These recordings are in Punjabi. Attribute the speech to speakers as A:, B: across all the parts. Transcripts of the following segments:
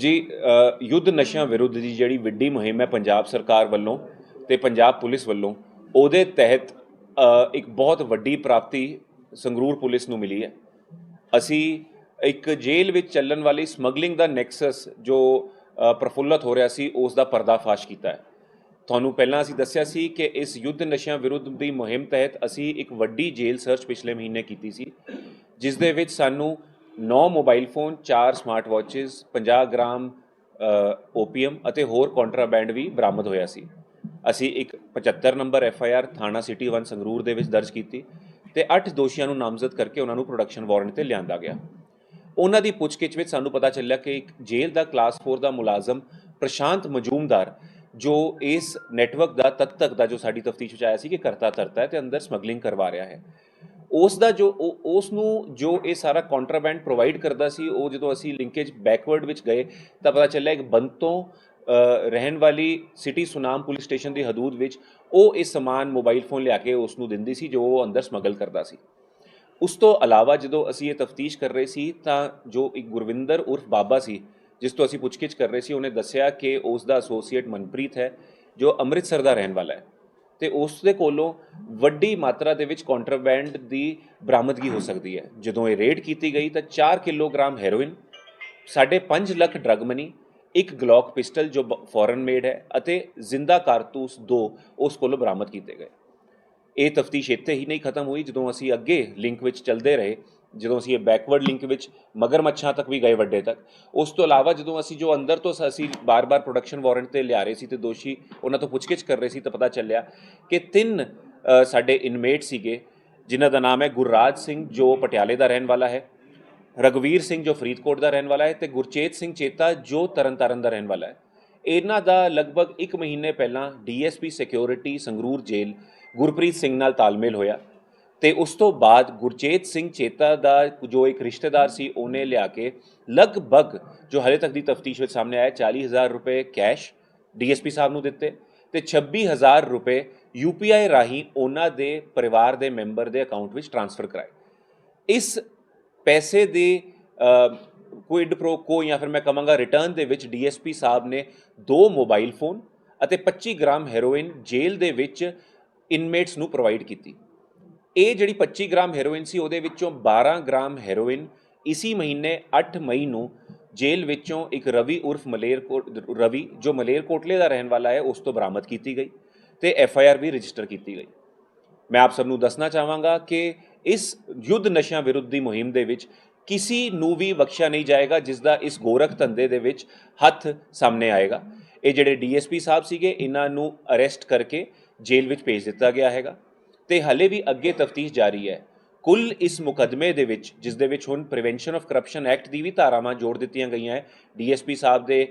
A: ਜੀ ਯੁੱਧ ਨਸ਼ਿਆਂ ਵਿਰੁੱਧ ਦੀ ਜਿਹੜੀ ਵੱਡੀ ਮੁਹਿੰਮ ਹੈ ਪੰਜਾਬ ਸਰਕਾਰ ਵੱਲੋਂ ਤੇ ਪੰਜਾਬ ਪੁਲਿਸ ਵੱਲੋਂ ਉਹਦੇ ਤਹਿਤ ਇੱਕ ਬਹੁਤ ਵੱਡੀ ਪ੍ਰਾਪਤੀ ਸੰਗਰੂਰ ਪੁਲਿਸ ਨੂੰ ਮਿਲੀ ਹੈ। ਅਸੀਂ ਇੱਕ ਜੇਲ੍ਹ ਵਿੱਚ ਚੱਲਣ ਵਾਲੀ ਸਮਗਲਿੰਗ ਦਾ ਨੈਕਸਸ ਜੋ ਅ, ਪ੍ਰਫੁੱਲਤ ਹੋ ਰਿਹਾ ਸੀ ਉਸ ਦਾ ਪਰਦਾਫਾਸ਼ ਕੀਤਾ ਹੈ। ਤੁਹਾਨੂੰ ਪਹਿਲਾਂ ਅਸੀਂ ਦੱਸਿਆ ਸੀ ਕਿ ਇਸ ਯੁੱਧ ਨਸ਼ਿਆਂ ਵਿਰੁੱਧ ਦੀ ਮੁਹਿੰਮ ਤਹਿਤ ਅਸੀਂ ਇੱਕ ਵੱਡੀ ਜੇਲ੍ਹ ਸਰਚ ਪਿਛਲੇ ਮਹੀਨੇ ਕੀਤੀ ਸੀ ਜਿਸ ਦੇ ਵਿੱਚ ਸਾਨੂੰ 9 mobile phone 4 smart watches 50 gram opium ਅਤੇ ਹੋਰ ਕੰਟਰਾਬੈਂਡ ਵੀ ਬਰਾਮਦ ਹੋਇਆ ਸੀ। ਅਸੀਂ ਇੱਕ 75 ਨੰਬਰ ਐਫ ਆਈ ਆਰ ਥਾਣਾ ਸਿਟੀ 1 ਸੰਗਰੂਰ ਦੇ ਵਿੱਚ ਦਰਜ ਕੀਤੀ ਤੇ 8 ਦੋਸ਼ੀਆਂ ਨੂੰ ਨਾਮਜ਼ਦ ਕਰਕੇ ਉਹਨਾਂ ਨੂੰ ਪ੍ਰੋਡਕਸ਼ਨ ਵਾਰੰਟ ਤੇ ਲਿਆਂਦਾ ਗਿਆ। ਉਹਨਾਂ ਦੀ ਪੁੱਛਗਿੱਛ ਵਿੱਚ ਸਾਨੂੰ ਪਤਾ ਚੱਲਿਆ ਕਿ ਇੱਕ ਜੇਲ੍ਹ ਦਾ ਕਲਾਸ 4 ਦਾ ਮੁਲਾਜ਼ਮ ਪ੍ਰਸ਼ਾਂਤ ਮਜੂਮਦਾਰ, ਜੋ ਇਸ ਨੈਟਵਰਕ ਦਾ ਤਦ ਤੱਕ ਦਾ ਜੋ ਸਾਡੀ ਤਫਤੀਸ਼ ਵਿੱਚ ਆਇਆ ਸੀ ਕਿ ਕਰਤਾ ਧਰਤਾ ਹੈ ਤੇ ਅੰਦਰ ਸਮਗਲਿੰਗ ਕਰਵਾ ਰਿਹਾ ਹੈ। ਉਸ ਦਾ ਜੋ ਉਹ- ਉਸ ਨੂੰ ਜੋ ਇਹ ਸਾਰਾ ਕੰਟਰਾਬੈਂਡ ਪ੍ਰੋਵਾਈਡ ਕਰਦਾ ਸੀ, ਉਹ ਜਦੋਂ ਅਸੀਂ ਲਿੰਕੇਜ ਬੈਕਵਰਡ ਵਿੱਚ ਗਏ, ਤਾਂ ਪਤਾ ਚੱਲਿਆ ਕਿ ਬੰਤੋਂ ਰਹਿਣ ਵਾਲੀ ਸਿਟੀ ਸੁਨਾਮ ਪੁਲਿਸ ਸਟੇਸ਼ਨ ਦੀ ਹਦੂਦ ਵਿੱਚ ਉਹ ਇਹ ਸਮਾਨ ਮੋਬਾਈਲ ਫੋਨ ਲਿਆ ਕੇ ਉਸ ਨੂੰ ਦਿੰਦੀ ਸੀ, ਜੋ ਉਹ ਅੰਦਰ ਸਮਗਲ ਕਰਦਾ ਸੀ। ਉਸ ਤੋਂ ਇਲਾਵਾ ਜਦੋਂ ਅਸੀਂ ਇਹ ਤਫਤੀਸ਼ ਕਰ ਰਹੇ ਸੀ, ਤਾਂ ਜੋ ਇੱਕ ਗੁਰਵਿੰਦਰ ਉਰਫ ਬਾਬਾ ਸੀ, ਜਿਸ ਤੋਂ ਅਸੀਂ ਪੁੱਛਗਿੱਛ ਕਰ ਰਹੇ ਸੀ, ਉਹਨੇ ਦੱਸਿਆ ਕਿ ਉਸ ਦਾ ਐਸੋਸੀਏਟ ਮਨਪ੍ਰੀਤ ਹੈ, ਜੋ ਅੰਮ੍ਰਿਤਸਰ ਦਾ ਰਹਿਣ ਵਾਲਾ ਹੈ। ਤੇ ਉਸ ਦੇ ਕੋਲੋਂ ਵੱਡੀ ਮਾਤਰਾ ਦੇ ਵਿੱਚ ਕੰਟਰਾਬੈਂਡ ਦੀ ਬਰਾਮਦਗੀ ਹੋ ਸਕਦੀ ਹੈ। ਜਦੋਂ ਇਹ ਰੇਡ ਕੀਤੀ ਗਈ ਤਾਂ 4 kilogram heroin 5.5 lakh drug money, ਇੱਕ ਗਲੌਕ ਪਿਸਟਲ ਜੋ ਫੋਰਨ ਮੇਡ ਹੈ ਅਤੇ ਜ਼ਿੰਦਾ ਕਾਰਤੂਸ ਦੋ ਉਸ ਕੋਲੋਂ ਬਰਾਮਦ ਕੀਤੇ ਗਏ। ਇਹ ਤਫਤੀਸ਼ ਇੱਥੇ ਹੀ ਨਹੀਂ ਖਤਮ ਹੋਈ। ਜਦੋਂ ਅਸੀਂ ਅੱਗੇ ਲਿੰਕ ਵਿੱਚ ਚੱਲਦੇ ਰਹੇ ਜਦੋਂ ਅਸੀਂ ਇਹ ਬੈਕਵਰਡ ਲਿੰਕ ਵਿੱਚ ਮਗਰਮੱਛਾਂ ਤੱਕ ਵੀ ਗਏ ਵੱਡੇ ਤੱਕ, ਉਸ ਤੋਂ ਇਲਾਵਾ ਜਦੋਂ ਅਸੀਂ ਜੋ ਅੰਦਰ ਤੋਂ ਅਸੀਂ ਬਾਰ-ਬਾਰ ਪ੍ਰੋਡਕਸ਼ਨ ਵਾਰੰਟ ਤੇ ਲਿਆ ਰਹੇ ਸੀ ਤੇ ਦੋਸ਼ੀ ਉਹਨਾਂ ਤੋਂ ਪੁੱਛਗਿੱਛ ਕਰ ਰਹੇ ਸੀ ਤਾਂ ਪਤਾ ਚੱਲਿਆ ਕਿ ਤਿੰਨ ਸਾਡੇ ਇਨਮੇਟ ਸੀਗੇ, ਜਿਨ੍ਹਾਂ ਦਾ ਨਾਮ ਹੈ ਗੁਰਰਾਜ ਸਿੰਘ, ਜੋ ਪਟਿਆਲੇ ਦਾ ਰਹਿਣ ਵਾਲਾ ਹੈ ਰਗਵੀਰ ਸਿੰਘ, ਜੋ ਫਰੀਦਕੋਟ ਦਾ ਰਹਿਣ ਵਾਲਾ ਹੈ ਤੇ ਗੁਰਚੇਤ ਸਿੰਘ ਚੇਤਾ, ਜੋ ਤਰਨਤਾਰਨ ਦਾ ਰਹਿਣ ਵਾਲਾ ਹੈ। ਇਹਨਾਂ ਦਾ ਲਗਭਗ 1 ਮਹੀਨੇ ਪਹਿਲਾਂ DSP security Sangrur jail Gurpreet Singh ਨਾਲ ਤਾਲਮੇਲ ਹੋਇਆ। ਤੇ ਉਸ ਤੋਂ ਬਾਅਦ ਗੁਰਚੇਤ ਸਿੰਘ ਚੇਤਾ ਦਾ ਜੋ ਇੱਕ ਰਿਸ਼ਤੇਦਾਰ ਸੀ, ਉਹਨੇ ਲਿਆ ਕੇ ਲਗਭਗ ਜੋ ਹਲੇ ਤੱਕ ਦੀ ਤਫਤੀਸ਼ ਵਿੱਚ ਸਾਹਮਣੇ ਆਇਆ 40000 ਰੁਪਏ ਕੈਸ਼ ਡੀਐਸਪੀ ਸਾਹਿਬ ਨੂੰ ਦਿੱਤੇ ਤੇ 26000 ਰੁਪਏ ਯੂਪੀਆਈ ਰਾਹੀਂ ਉਹਨਾਂ ਦੇ ਪਰਿਵਾਰ ਦੇ ਮੈਂਬਰ ਦੇ ਅਕਾਊਂਟ ਵਿੱਚ ਟ੍ਰਾਂਸਫਰ ਕਰਾਏ। ਇਸ ਪੈਸੇ ਦੇ ਕੁਇਡ ਪ੍ਰੋ ਕੋ ਜਾਂ ਫਿਰ ਮੈਂ ਕਹਾਂਗਾ ਰਿਟਰਨ ਦੇ ਵਿੱਚ ਡੀਐਸਪੀ ਸਾਹਿਬ ਨੇ ਦੋ ਮੋਬਾਈਲ ਫੋਨ ਅਤੇ 25 ਗ੍ਰਾਮ ਹੈਰੋਇਨ ਜੇਲ੍ਹ ਦੇ ਵਿੱਚ ਇਨਮੇਟਸ ਨੂੰ ਪ੍ਰੋਵਾਈਡ ਕੀਤੀ। ਇਹ ਜਿਹੜੀ 25 ਗ੍ਰਾਮ ਹੈਰੋਇਨ ਸੀ, ਉਹਦੇ ਵਿੱਚੋਂ 12 ਗ੍ਰਾਮ ਹੈਰੋਇਨ ਇਸੀ ਮਹੀਨੇ 8 ਮਈ ਨੂੰ ਜੇਲ੍ਹ ਵਿੱਚੋਂ ਇੱਕ ਰਵੀ ਉਰਫ ਮਲੇਰਕੋਟ ਰਵੀ, ਜੋ ਮਲੇਰਕੋਟਲੇ ਦਾ ਰਹਿਣ ਵਾਲਾ ਹੈ, ਉਸ ਤੋਂ ਬਰਾਮਦ ਕੀਤੀ ਗਈ ਤੇ ਐਫ ਆਈ ਆਰ ਵੀ ਰਜਿਸਟਰ ਕੀਤੀ ਗਈ। ਮੈਂ ਆਪ ਸਭ ਨੂੰ ਦੱਸਣਾ ਚਾਹਾਂਗਾ ਕਿ ਇਸ ਯੁੱਧ ਨਸ਼ਿਆਂ ਵਿਰੁੱਧ ਦੀ ਮੁਹਿੰਮ ਦੇ ਵਿੱਚ ਕਿਸੇ ਨੂੰ ਵੀ ਬਖਸ਼ਿਆ ਨਹੀਂ ਜਾਏਗਾ, ਜਿਸ ਦਾ ਇਸ ਗੋਰਖ ਧੰਦੇ ਦੇ ਵਿੱਚ ਹੱਥ ਸਾਹਮਣੇ ਆਏਗਾ। ਇਹ ਜਿਹੜੇ ਡੀਐਸਪੀ ਸਾਹਿਬ ਸੀਗੇ, ਇਹਨਾਂ ਨੂੰ ਅਰੈਸਟ ਕਰਕੇ ਜੇਲ੍ਹ ਵਿੱਚ ਭੇਜ ਦਿੱਤਾ ਗਿਆ ਹੈਗਾ। ਤੇ ਹਲੇ ਵੀ ਅੱਗੇ ਤਫਤੀਸ਼ ਜਾਰੀ ਹੈ। ਕੁੱਲ ਇਸ ਮੁਕਦਮੇ ਦੇ ਵਿੱਚ, ਜਿਸ ਦੇ ਵਿੱਚ ਹੁਣ ਪ੍ਰੀਵੈਂਸ਼ਨ ਆਫ ਕਰਪਸ਼ਨ ਐਕਟ ਦੀ ਵੀ ਧਾਰਾਵਾਂ ਜੋੜ ਦਿੱਤੀਆਂ ਗਈਆਂ ਹੈ, ਡੀਐਸਪੀ ਸਾਹਿਬ ਦੇ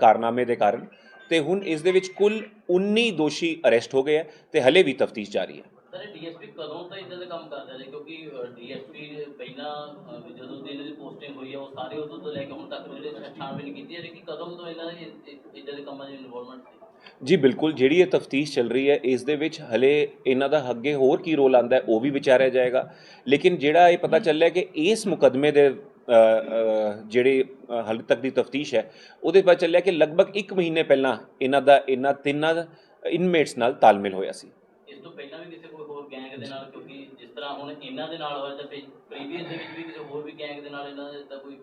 A: ਕਾਰਨਾਮੇ ਦੇ ਕਾਰਨ, ਤੇ ਹੁਣ ਇਸ ਦੇ ਵਿੱਚ ਕੁੱਲ 19 ਦੋਸ਼ੀ ਅਰੈਸਟ ਹੋ ਗਏ ਹੈ ਤੇ ਹਲੇ ਵੀ ਤਫਤੀਸ਼ ਜਾਰੀ ਹੈ।
B: ਸਰ ਡੀਐਸਪੀ ਕਦੋਂ ਤੋਂ ਇਦਾਂ ਦੇ ਕੰਮ ਕਰਦਾ ਰਿਹਾ? ਕਿਉਂਕਿ ਡੀਐਸਪੀ ਪਹਿਲਾਂ ਜਦੋਂ ਦੀ ਇਹਨਾਂ ਪੋਸਟਿੰਗ ਹੋਈ ਆ ਉਹ ਸਾਰੇ ਉਦੋਂ ਤੋਂ ਲੈ ਕੇ ਹੁਣ ਤੱਕ ਜਿਹੜੇ ਛਾਣਬੀਨ ਕੀਤੀ ਹੈ ਕਿ ਕਦੋਂ ਤੋਂ ਇਹਨਾਂ ਦੀ ਇਦਾਂ ਦੇ ਕੰਮਾਂ ਦੀ ਇਨਵੋਲਵਮੈਂਟ ਸੀ?
A: ਜੀ ਬਿਲਕੁਲ ਜਿਹੜੀ ਇਹ ਤਫਤੀਸ਼ ਚੱਲ ਰਹੀ ਹੈ ਇਸ ਦੇ ਵਿੱਚ ਹਲੇ ਇਹਨਾਂ ਦਾ ਅੱਗੇ ਹੋਰ ਕੀ ਰੋਲ ਆਂਦਾ ਉਹ ਵੀ ਵਿਚਾਰਿਆ ਜਾਏਗਾ। ਲੇਕਿਨ ਜਿਹੜਾ ਇਹ ਪਤਾ ਚੱਲਿਆ ਕਿ ਇਸ ਮੁਕਦਮੇ ਦੇ ਜਿਹੜੇ ਹਾਲੇ ਤੱਕ ਦੀ ਤਫਤੀਸ਼ ਹੈ ਉਹਦੇ ਪਤਾ ਚੱਲਿਆ ਕਿ ਲਗਭਗ 1 ਮਹੀਨੇ ਪਹਿਲਾਂ ਇਹਨਾਂ ਦਾ ਇਹਨਾਂ ਤਿੰਨਾਂ ਇਨਮੇਟਸ ਨਾਲ ਤਾਲਮੇਲ ਹੋਇਆ ਸੀ।
B: ਇਸ ਤੋਂ ਪਹਿਲਾਂ ਵੀ ਕਿਸੇ ਕੋਈ ਹੋਰ ਗੈਂਗ ਦੇ ਨਾਲ ਕਿਉਂਕਿ ਜਿਸ ਤਰ੍ਹਾਂ ਹੁਣ ਇਹਨਾਂ ਦੇ ਨਾਲ ਹੋਇਆ ਤਾਂ ਪ੍ਰੀਵੀਅਸ ਦੇ ਵਿੱਚ ਵੀ ਕਿਸੇ ਹੋਰ ਵੀ ਗੈਂਗ ਦੇ ਨਾਲ ਇਹਨਾਂ ਦਾ ਕੋਈ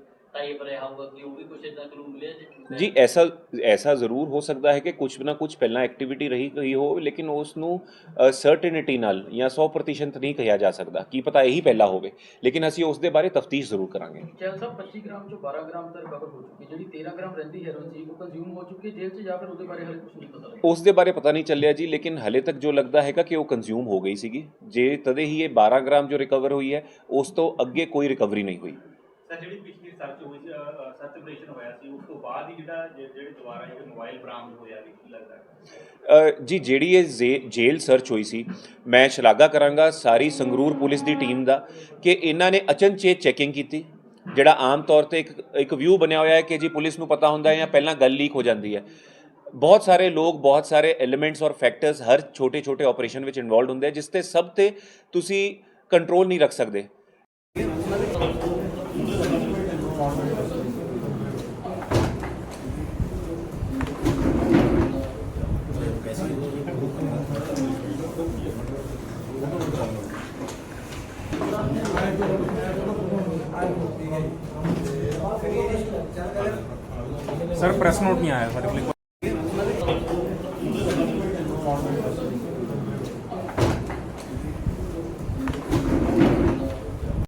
B: ਜੀ?
A: ਐਸਾ ਐਸਾ ਜ਼ਰੂਰ ਹੋ ਸਕਦਾ ਹੈ ਕਿ ਕੁਝ ਨਾ ਕੁਝ ਪਹਿਲਾਂ ਐਕਟੀਵਿਟੀ ਰਹੀ ਗਈ ਹੋ ਲੇਕਿਨ ਉਸ ਨੂੰ ਸਰਟੇਨਿਟੀ ਨਾਲ ਜਾਂ 100% ਨਹੀਂ ਕਿਹਾ ਜਾ ਸਕਦਾ। ਕੀ ਪਤਾ ਇਹੀ ਪਹਿਲਾ ਹੋਵੇ ਲੇਕਿਨ ਅਸੀਂ ਉਸ ਦੇ ਬਾਰੇ ਤਫਤੀਸ਼ ਜ਼ਰੂਰ ਕਰਾਂਗੇ।
C: ਚੈਲ ਸਾਹਿਬ 25 ਗ੍ਰਾਮ ਚੋਂ 12 ਗ੍ਰਾਮ ਤਾਂ ਰਿਕਵਰ ਹੋ ਚੁੱਕੀ ਜਿਹੜੀ 13 ਗ੍ਰਾਮ ਰਹਿੰਦੀ ਹੈਰੋਇਨ ਸੀ ਉਹ ਕੰਜ਼ਿਊਮ ਹੋ ਚੁੱਕੀ ਹੈ ਜੇਲ੍ਹ 'ਚ ਜਾਂ ਫਿਰ ਉਹਦੇ ਬਾਰੇ ਹਲੇ ਕੁਝ ਨਹੀਂ ਪਤਾ
A: ਉਸ ਦੇ ਬਾਰੇ ਪਤਾ ਨਹੀਂ ਚੱਲਿਆ ਜੀ ਲੇਕਿਨ ਹਲੇ ਤੱਕ ਜੋ ਲੱਗਦਾ ਹੈਗਾ ਕਿ ਉਹ ਕੰਜ਼ਿਊਮ ਹੋ ਗਈ ਸੀਗੀ। ਜੇ ਤਦੇ ਹੀ ਇਹ 12 ਗ੍ਰਾਮ ਜੋ ਰਿਕਵਰ ਹੋਈ ਹੈ ਉਸ ਤੋਂ ਅੱਗੇ ਕੋਈ ਰਿਕਵਰੀ ਨਹੀਂ ਹੋਈ।
D: ਸਰ, ਜਿਹੜੀ ਪਿਛਲੀ ਸਰਚ ਹੋਈ ਸੀ ਸਰਚ ਆਪਰੇਸ਼ਨ ਹੋਇਆ ਸੀ, ਉਸ ਤੋਂ ਬਾਅਦ ਹੀ ਜਿਹੜਾ ਜਿਹੜੇ ਦੁਬਾਰਾ ਇਹ ਮੋਬਾਈਲ ਬਰਾਮਦ ਹੋਇਆ ਵੀ, ਕੀ ਲੱਗਦਾ?
A: ਜੀ, ਜਿਹੜੀ ਇਹ ਜ਼ੇ- ਜੇਲ੍ਹ ਸਰਚ ਹੋਈ ਸੀ, ਮੈਂ ਸ਼ਲਾਘਾ ਕਰਾਂਗਾ ਸਾਰੀ ਸੰਗਰੂਰ ਪੁਲਿਸ ਦੀ ਟੀਮ ਦਾ ਕਿ ਇਹਨਾਂ ਨੇ ਅਚਨਚੇਤ ਚੈਕਿੰਗ ਕੀਤੀ, ਜਿਹੜਾ ਆਮ ਤੌਰ ਤੇ ਇੱਕ ਇੱਕ ਵਿਊ ਬਣਿਆ ਹੋਇਆ ਹੈ ਕਿ ਜੀ ਪੁਲਿਸ ਨੂੰ ਪਤਾ ਹੁੰਦਾ ਹੈ ਜਾਂ ਪਹਿਲਾਂ ਗੱਲ ਲੀਕ ਹੋ ਜਾਂਦੀ ਹੈ। ਬਹੁਤ ਸਾਰੇ ਲੋਕ, ਬਹੁਤ ਸਾਰੇ ਐਲੀਮੈਂਟਸ ਔਰ ਫੈਕਟਰਸ ਹਰ ਛੋਟੇ ਛੋਟੇ ਆਪਰੇਸ਼ਨ ਵਿੱਚ ਇਨਵੋਲਡ ਹੁੰਦੇ ਆ, ਜਿਸ ਤੇ ਸਭ ਤੇ ਤੁਸੀਂ ਕੰਟਰੋਲ ਨਹੀਂ ਰੱਖ ਸਕਦੇ।
E: सर प्रेस नोट नहीं आया सर